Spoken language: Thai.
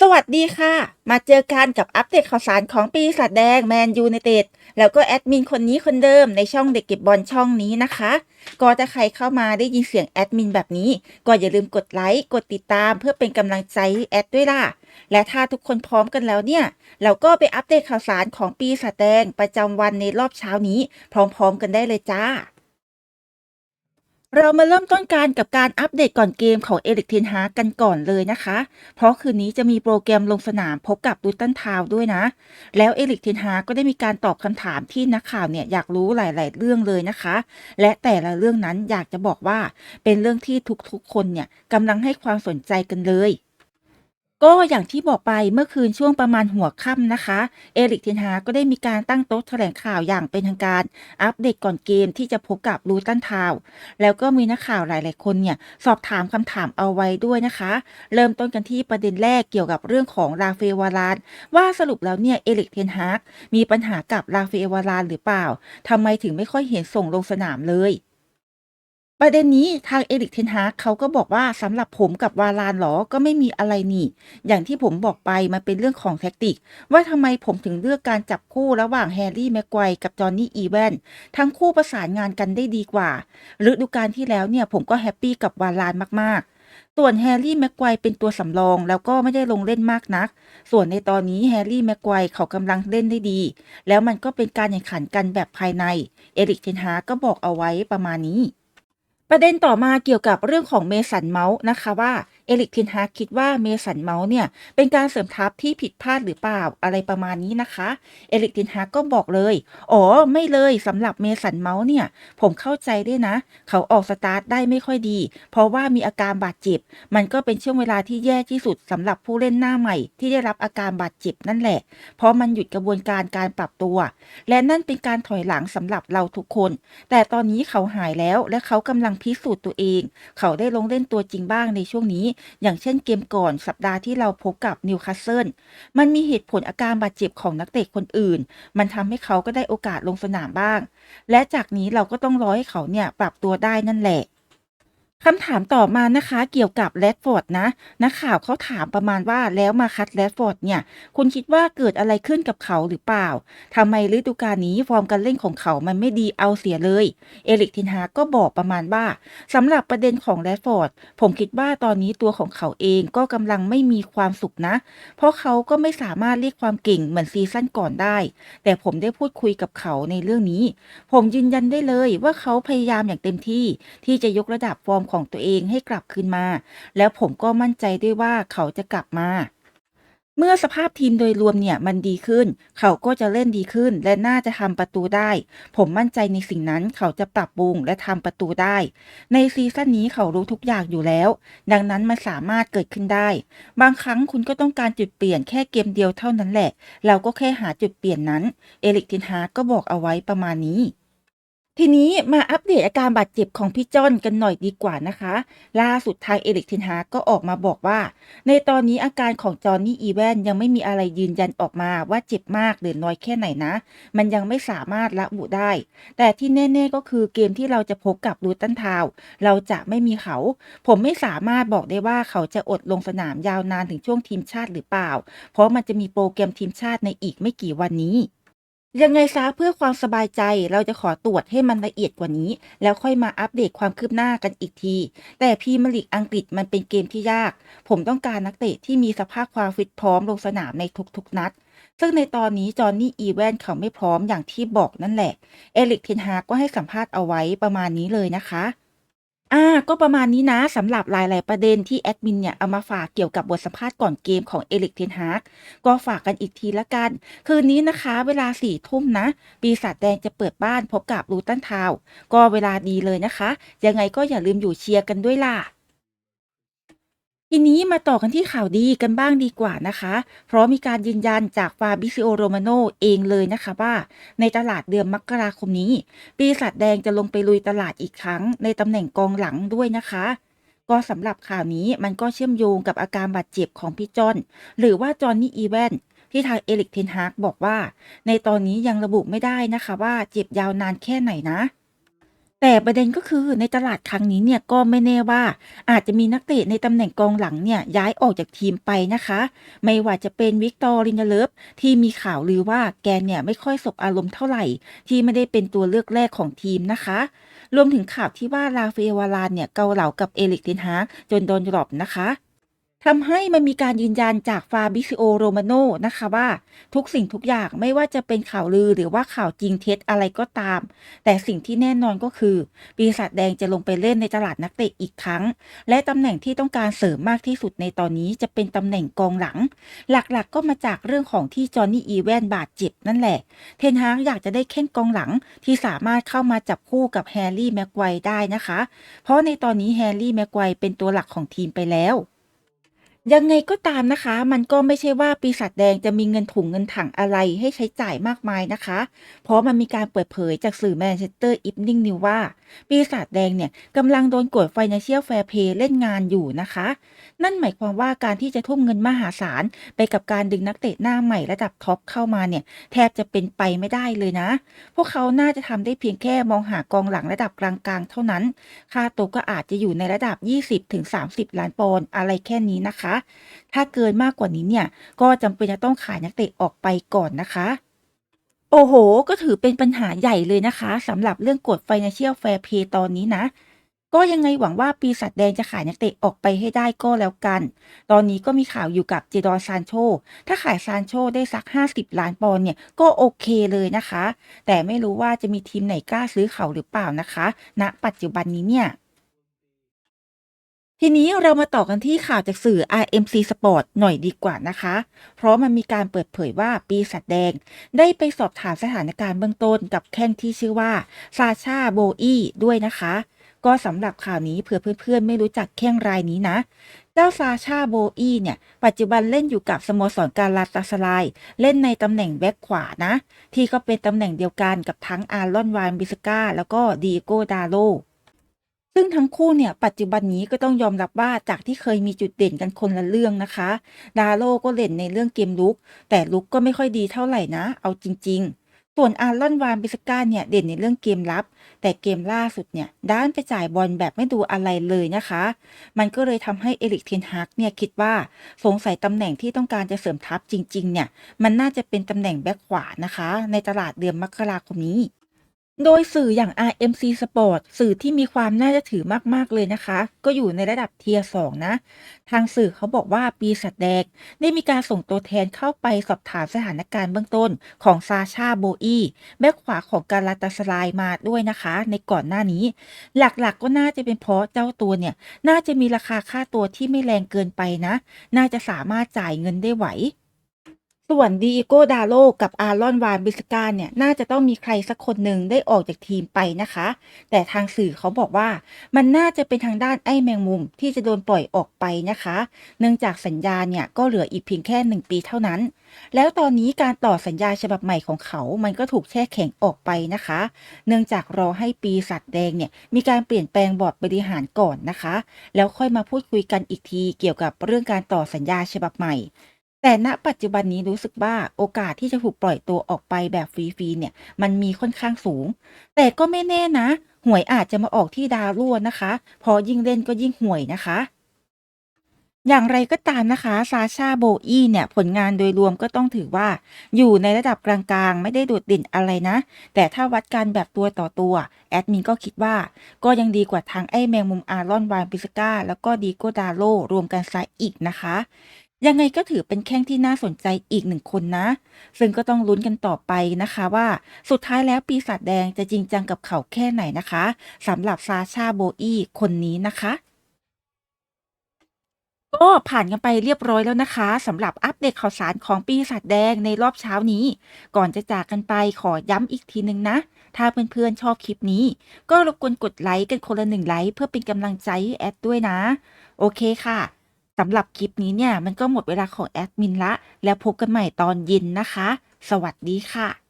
สวัสดีค่ะ มาเจอกันกับอัปเดตข่าวสารของปีศาจแดงแมนยูไนเต็ดแล้วก็แอดมินคนนี้คนเดิมในช่องเด็กเก็บบอลช่องนี้นะคะ ก็ถ้าใครเข้ามาได้ยินเสียงแอดมินแบบนี้ ก็อย่าลืมกดไลค์ กดติดตามเพื่อเป็นกำลังใจแอดด้วยล่ะ และถ้าทุกคนพร้อมกันแล้วเนี่ย เราก็ไปอัปเดตข่าวสารของปีศาจแดงประจำวันในรอบเช้านี้ พร้อมๆกันได้เลยจ้า เรามาเริ่มต้นการกับการอัปเดตก่อนเกมของเอริกเทนฮากันก่อนเลยนะคะ เพราะคืนนี้จะมีโปรแกรมลงสนามพบกับดูตันทาวด้วยนะ แล้วเอริกเทนฮากก็ได้มีการตอบคำถามที่นักข่าวเนี่ยอยากรู้หลาย ๆ เรื่องเลยนะคะ และแต่ละเรื่องนั้นอยากจะบอกว่าเป็นเรื่องที่ทุกๆคนเนี่ยกำลังให้ความสนใจกันเลย ก็อย่างที่บอกไปเมื่อคืนช่วงประมาณหัวค่ำนะคะ เอริกเทนฮาก็ได้มีการตั้งโต๊ะแถลงข่าวอย่างเป็นทางการ อัปเดตก่อนเกมที่จะพบกับลูตันทาวน์แล้วก็มีนักข่าวหลาย ๆ คนเนี่ย สอบถามคำถามเอาไว้ด้วยนะคะ เริ่มต้นกันที่ประเด็นแรกเกี่ยวกับเรื่องของราเฟวารานว่าสรุปแล้วเนี่ยเอริกเทนฮากมีปัญหากับราเฟวารานหรือเปล่าทำไมถึงไม่ค่อยเห็นส่งลงสนามเลย ประเด็นนี้ทางเอริกเทนฮาเขาก็บอกว่าสำหรับผมกับวารานหรอก็ไม่มีอะไรนี่ อย่างที่ผมบอกไปมันเป็นเรื่องของแท็กติก ว่าทำไมผมถึงเลือกการจับคู่ระหว่างแฮร์รี่แม็กไกวกับจอห์นนี่อีแวนทั้งคู่ประสานงานกันได้ดีกว่าฤดูกาลที่แล้วเนี่ยผมก็แฮปปี้กับวารานมากๆ ส่วนแฮร์รี่แม็กไกวเป็นตัวสำรองแล้วก็ไม่ได้ลงเล่นมากนัก ส่วนในตอนนี้แฮร์รี่แม็กไกวเขากำลังเล่นได้ดี แล้วมันก็เป็นการแข่งขันกันแบบภายในเอริกเทนฮาก็บอกเอาไว้ประมาณนี้ ประเด็นต่อมาเกี่ยวกับเรื่องของเมสันเมาส์นะคะว่าเอริกเทนฮาคิดว่าเมสันเมาส์เนี่ย เป็นการเสริมทัพที่ผิดพลาดหรือเปล่าอะไรประมาณนี้นะคะ เอริกเทนฮากก็บอกเลย อ๋อ ไม่เลยสำหรับเมสันเมาส์เนี่ย ผมเข้าใจได้นะ เขาออกสตาร์ทได้ไม่ค่อยดี เพราะว่ามีอาการบาดเจ็บ มันก็เป็นช่วงเวลาที่แย่ที่สุดสำหรับผู้เล่นหน้าใหม่ ที่ได้รับอาการบาดเจ็บนั่นแหละ เพราะมันหยุดกระบวนการการปรับตัว และนั่นเป็นการถอยหลังสำหรับเราทุกคน แต่ตอนนี้เขาหายแล้วและเขากำลังพิสูจน์ตัวเอง เขาได้ลงเล่นตัวจริงบ้างในช่วงนี้อย่างเช่นเกมก่อนสัปดาห์ที่เราพบกับนิวคาสเซิลมันมีเหตุผลอาการบาดเจ็บของนักเตะคนอื่น มันทำให้เขาก็ได้โอกาสลงสนามบ้าง และจากนี้เราก็ต้องรอให้เขาเนี่ยปรับตัวได้นั่นแหละ คำถามต่อมานะคะเกี่ยวกับแรดฟอร์ดนะนักข่าวเขาถามประมาณว่าแล้วมาคัดแรดฟอร์ดเนี่ย คุณคิดว่าเกิดอะไรขึ้นกับเขาหรือเปล่าทำไมฤดูกาลนี้ฟอร์มการเล่นของเขามันไม่ดีเอาเสียเลย เอริกเทนฮาก็บอกประมาณว่าสำหรับประเด็นของแรดฟอร์ดผมคิดว่าตอนนี้ตัวของเขาเองก็กำลังไม่มีความสุขนะ เพราะเขาก็ไม่สามารถเรียกความเก่งเหมือนซีซั่นก่อนได้ แต่ผมได้พูดคุยกับเขาในเรื่องนี้ ผมยืนยันได้เลยว่าเขาพยายามอย่างเต็มที่ที่จะยกระดับฟอร์มของตัวเองให้กลับคืนมา แล้วผมก็มั่นใจด้วยว่าเขาจะกลับมา เมื่อสภาพทีมโดยรวมเนี่ยมันดีขึ้น เขาก็จะเล่นดีขึ้นและน่าจะทำประตูได้ ผมมั่นใจในสิ่งนั้นเขาจะปรับปรุงและทำประตูได้ ในซีซั่นนี้เขารู้ทุกอย่างอยู่แล้ว ดังนั้นมันสามารถเกิดขึ้นได้ บางครั้งคุณก็ต้องการจุดเปลี่ยนแค่เกมเดียวเท่านั้นแหละ เราก็แค่หาจุดเปลี่ยนนั้น เอริกเทนฮากก็บอกเอาไว้ประมาณนี้ ทีนี้มาอัปเดตอาการบาดเจ็บของพี่จอนกันหน่อยดีกว่านะคะ ล่าสุดทางเอริกเทนฮาก็ออกมาบอกว่า ในตอนนี้อาการของจอห์นนี่อีแวนยังไม่มีอะไรยืนยันออกมาว่าเจ็บมากหรือน้อยแค่ไหนนะ มันยังไม่สามารถระบุได้ แต่ที่แน่ ๆก็คือเกมที่เราจะพบกับลูตันทาว เราจะไม่มีเขา ผมไม่สามารถบอกได้ว่าเขาจะอดลงสนามยาวนานถึงช่วงทีมชาติหรือเปล่า เพราะมันจะมีโปรแกรมทีมชาติในอีกไม่กี่วันนี้ ยังไงซะเพื่อความสบายใจเราจะขอตรวจให้มันละเอียดกว่านี้ แล้วค่อยมาอัปเดตความคืบหน้ากันอีกที แต่พีเมลิกอังกฤษมันเป็นเกมที่ยาก ผมต้องการนักเตะที่มีสภาพความฟิตพร้อมลงสนามในทุกๆนัด ซึ่งในตอนนี้จอห์นนี่อีแวนเขาไม่พร้อมอย่างที่บอกนั่นแหละ เอลิกเทนฮาก็ให้สัมภาษณ์เอาไว้ประมาณนี้เลยนะคะ อ่าก็ประมาณนี้นะ สำหรับหลาย ๆ ประเด็นที่แอดมินเนี่ย เอามาฝากเกี่ยวกับบทสัมภาษณ์ก่อนเกมของเอลิกเทนฮากก็ฝากกันอีกทีละกัน คืนนี้นะคะเวลาสี่ทุ่มนะ ปีศาจแดงจะเปิดบ้านพบกับลูตันทาวก็เวลาดีเลยนะคะ ยังไงก็อย่าลืมอยู่เชียร์กันด้วยล่ะ ทีนี้มาต่อกันที่ข่าวดีกันบ้างดีกว่านะคะ เพราะมีการยืนยันจากฟาบิซิโอโรมาโนเองเลยนะคะว่าในตลาดเดือนมกราคมนี้ ปีศาจแดงจะลงไปลุยตลาดอีกครั้ง ในตำแหน่งกองหลังด้วยนะคะก็สำหรับข่าวนี้มันก็เชื่อมโยงกับอาการบาดเจ็บของพี่จอนหรือว่าจอห์นนี่อีแวนที่ทางเอริกเทนฮากบอกว่า ในตอนนี้ยังระบุไม่ได้นะคะว่าเจ็บยาวนานแค่ไหนนะ แต่ประเด็นก็คือในตลาดครั้งนี้เนี่ยก็ไม่แน่ว่า อาจจะมีนักเตะในตำแหน่งกองหลังเนี่ยย้ายออกจากทีมไปนะคะ ไม่ว่าจะเป็นวิกตอร์ลินเดเลฟที่มีข่าวลือว่าแกเนี่ยไม่ค่อยสบอารมณ์เท่าไหร่ ที่ไม่ได้เป็นตัวเลือกแรกของทีมนะคะ รวมถึงข่าวที่ว่าลาเฟเอวารานเนี่ยเกาเหลากับเอลิกเทนฮาจนโดนดรอปนะคะ ทำให้มันมีการยืนยันจากฟาบิซิโอโรมาโนนะคะว่าทุกสิ่งทุกอย่างไม่ว่าจะเป็นข่าวลือหรือว่าข่าวจริงเท็จอะไรก็ตาม แต่สิ่งที่แน่นอนก็คือ ปีศาจแดงจะลงไปเล่นในตลาดนักเตะอีกครั้ง และตำแหน่งที่ต้องการเสริมมากที่สุดในตอนนี้จะเป็นตำแหน่งกองหลัง หลักๆก็มาจากเรื่องของที่จอห์นนี่อีแวนบาดเจ็บนั่นแหละ เทนฮากอยากจะได้แข้งกองหลังที่สามารถเข้ามาจับคู่กับแฮร์รี่แม็กไกวได้นะคะ เพราะในตอนนี้แฮร์รี่แม็กไกวเป็นตัวหลักของทีมไปแล้ว ยังไงก็ตามนะคะ มันก็ไม่ใช่ว่าปีศาจแดงจะมีเงินถุงเงินถังอะไรให้ใช้จ่ายมากมายนะคะ เพราะมันมีการเปิดเผยจากสื่อแมนเชสเตอร์อิฟนิ่งนิวว่าปีศาจแดงเนี่ยกำลังโดนกด Financial Fair Play เล่นงานอยู่นะคะ นั่นหมายความว่าการที่จะทุ่มเงินมหาศาล ไปกับการดึงนักเตะหน้าใหม่ระดับท็อปเข้ามาเนี่ย แทบจะเป็นไปไม่ได้เลยนะ พวกเขาน่าจะทำได้เพียงแค่มองหากองหลังระดับกลางๆ เท่านั้น ค่าตัวก็อาจจะอยู่ในระดับ 20-30 ล้านปอนด์อะไรแค่นี้นะคะ ถ้าเกินมากกว่านี้เนี่ยก็จำเป็นจะต้องขายนักเตะออกไปก่อนนะคะ โอ้โห ก็ถือเป็นปัญหาใหญ่เลยนะคะสำหรับเรื่องกฎ Financial Fair Play ตอนนี้นะ ก็ยังไงหวังว่าปีศาจแดงจะขายนักเตะออกไปให้ได้ก็แล้วกัน ตอนนี้ก็มีข่าวอยู่กับเจดอนซานโช ถ้าขายซานโชได้สัก 50 ล้านปอนด์เนี่ย ก็โอเคเลยนะคะ แต่ไม่รู้ว่าจะมีทีมไหนกล้าซื้อเขาหรือเปล่านะคะณปัจจุบันนี้เนี่ย ทีนี้เรามาต่อกันที่ข่าวจากสื่อ RMC Sport หน่อยดีกว่านะคะ เพราะมันมีการเปิดเผยว่าปีศาจแดง ได้ไปสอบถามสถานการณ์เบื้องต้นกับแข้งที่ชื่อว่าซาชาโบอีด้วยนะคะ ก็สำหรับข่าวนี้เผื่อเพื่อนๆ ไม่รู้จักแข้งรายนี้นะ เจ้าซาชาโบอีเนี่ย ปัจจุบันเล่นอยู่กับสโมสรการลาตาสลาย เล่นในตำแหน่งแบ็คขวานะ ที่ก็เป็นตำแหน่งเดียวกันกับทั้งอารอนวานบิสกาแล้วก็ดีโกดาโล ซึ่งทั้งคู่เนี่ยปัจจุบันนี้ก็ต้องยอมรับว่าจากที่เคยมีจุดเด่นกันคนละเรื่องนะคะ ดาโลก็เด่นในเรื่องเกมลุก แต่ลุกก็ไม่ค่อยดีเท่าไหร่นะ เอาจริง ๆ ส่วนอารอนวานบิสก้าเนี่ยเด่นในเรื่องเกมรับ แต่เกมล่าสุดเนี่ยด้านไปจ่ายบอลแบบไม่ดูอะไรเลยนะคะ มันก็เลยทำให้เอริกเทนฮากเนี่ยคิดว่าสงสัยตำแหน่งที่ต้องการจะเสริมทัพจริง ๆ เนี่ยมันน่าจะเป็นตำแหน่งแบ็คขวานะคะ ในตลาดเดือนมกราคมนี้ โดยสื่ออย่าง RMC Sport สื่อที่มีความน่าจะถือมาก ๆ เลยนะคะ ก็อยู่ในระดับเทียร์สองนะ ทางสื่อเขาบอกว่าปีศาจแดงได้มีการส่งตัวแทนเข้าไปสอบถามสถานการณ์เบื้องต้นของซาชาโบอีแบ็คขวาของการลาตาสลายมาด้วยนะคะ ในก่อนหน้านี้ หลักๆ ก็น่าจะเป็นเพราะเจ้าตัวเนี่ย น่าจะมีราคาค่าตัวที่ไม่แรงเกินไปนะ น่าจะสามารถจ่ายเงินได้ไหว ส่วนดีโกดาโลกับอารอนวานบิสกาเนี่ย น่าจะต้องมีใครสักคนหนึ่งได้ออกจากทีมไปนะคะ แต่ทางสื่อเขาบอกว่า มันน่าจะเป็นทางด้านไอ้แมงมุมที่จะโดนปล่อยออกไปนะคะ เนื่องจากสัญญาเนี่ย ก็เหลืออีกเพียงแค่หนึ่งปีเท่านั้น แล้วตอนนี้การต่อสัญญาฉบับใหม่ของเขา มันก็ถูกแช่แข็งออกไปนะคะ เนื่องจากรอให้ปีสัตว์แดงเนี่ยมีการเปลี่ยนแปลงบอร์ดบริหารก่อนนะคะ แล้วค่อยมาพูดคุยกันอีกทีเกี่ยวกับเรื่องการต่อสัญญาฉบับใหม่ แต่ณปัจจุบันนี้รู้สึกว่าโอกาสที่จะถูกปล่อยตัวออกไปแบบฟรีๆเนี่ย มันมีค่อนข้างสูง แต่ก็ไม่แน่นะ หวยอาจจะมาออกที่ดาวรั่วนะคะ พอยิ่งเล่นก็ยิ่งห่วยนะคะ อย่างไรก็ตามนะคะซาชาโบอีเนี่ย ผลงานโดยรวมก็ต้องถือว่า อยู่ในระดับกลางๆ ไม่ได้โดดเด่นอะไรนะ แต่ถ้าวัดกันแบบตัวต่อตัว แอดมินก็คิดว่า ก็ยังดีกว่าทางไอ้แมงมุมอารอนวานปิสก้าแล้วก็ดีโกดาโลรวมกันซะอีกนะคะ ยังไงก็ถือเป็นแข้งที่น่าสนใจอีกหนึ่งคนนะ ซึ่งก็ต้องลุ้นกันต่อไปนะคะว่า สุดท้ายแล้วปีศาจแดงจะจริงจังกับเขาแค่ไหนนะคะสำหรับซาชาโบอีคนนี้นะคะก็ผ่านกันไปเรียบร้อยแล้วนะคะสำหรับอัปเดตข่าวสารของปีศาจแดงในรอบเช้านี้ ก่อนจะจากกันไปขอย้ำอีกทีหนึ่งนะ ถ้าเพื่อนๆชอบคลิปนี้ ก็รบกวนกดไลค์กันคนละหนึ่งไลค์เพื่อเป็นกำลังใจให้แอดด้วยนะ โอเคค่ะ สำหรับคลิปนี้เนี่ยมันก็หมดเวลาของแอดมินละ แล้วพบกันใหม่ตอนเย็นนะคะ สวัสดีค่ะ